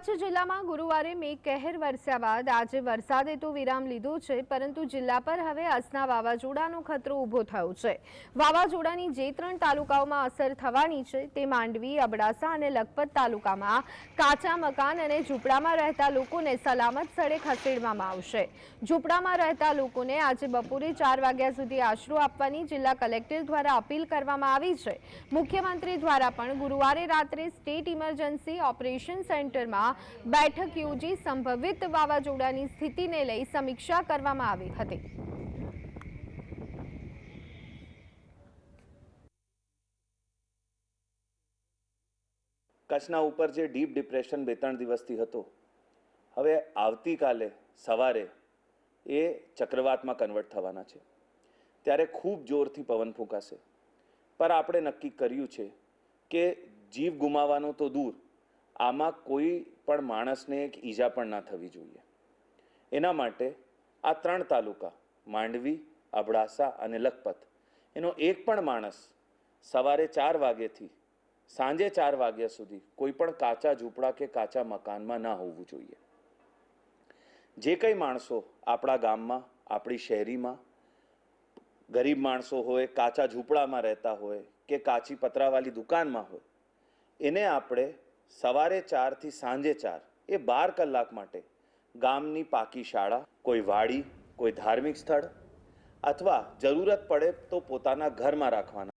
કચ્છ જિલ્લામાં ગુરુવારે મેઘ કહેર વરસ્યા બાદ આજે વરસાદે તો વિરામ લીધો છે, પરંતુ જિલ્લા પર હવે અસના વાવાઝોડાનો ખતરો ઊભો થયો છે. વાવાઝોડાની જે ત્રણ તાલુકાઓમાં અસર થવાની છે, તે માંડવી, અબડાસા અને લખપત તાલુકામાં કાચા મકાન અને ઝૂંપડામાં રહેતા લોકોને સલામત સ્થળે ખસેડવામાં આવશે. ઝૂંપડામાં રહેતા લોકોને આજે બપોરે ચાર વાગ્યા સુધી આશરો આપવાની જિલ્લા કલેક્ટર દ્વારા અપીલ કરવામાં આવી છે. મુખ્યમંત્રી દ્વારા પણ ગુરુવારે રાત્રે સ્ટેટ ઇમરજન્સી ઓપરેશન સેન્ટરમાં બેઠક યોજી સંભવિત વાવાઝોડાની સ્થિતિને લઈ સમીક્ષા કરવામાં આવી હતી. કચ્છના ઉપર જે ડીપ ડિપ્રેશન બે ત્રણ દિવસથી હતો, હવે આવતીકાલે સવારે એ ચક્રવાતમાં કન્વર્ટ થવાના છે. ત્યારે ખૂબ જોરથી પવન ફૂંકાશે. પર આપણે નક્કી કર્યું છે કે જીવ ગુમાવવાનો તો દૂર આમાં કોઈ પણ માણસને એક ઈજા પણ ના થવી જોઈએ. એના માટે આ ત્રણ તાલુકા, માંડવી, અબડાસા અને લખપત, એનો એક પણ માણસ સવારે ચાર વાગ્યેથી સાંજે ચાર વાગ્યા સુધી કોઈ પણ કાચા ઝૂંપડા કે કાચા મકાનમાં ના હોવું જોઈએ. જે કંઈ માણસો આપણા ગામમાં, આપણી શહેરીમાં ગરીબ માણસો હોય, કાચા ઝૂંપડામાં રહેતા હોય કે કાચી પતરાવાળી દુકાનમાં હોય, એને આપણે સવારે ચારથી સાંજે ચાર, એ બાર કલાક માટે. ગામની પાકી શાળા, કોઈ વાડી, કોઈ ધાર્મિક સ્થળ, અથવા જરૂરત પડે તો પોતાના ઘરમાં રાખવાના.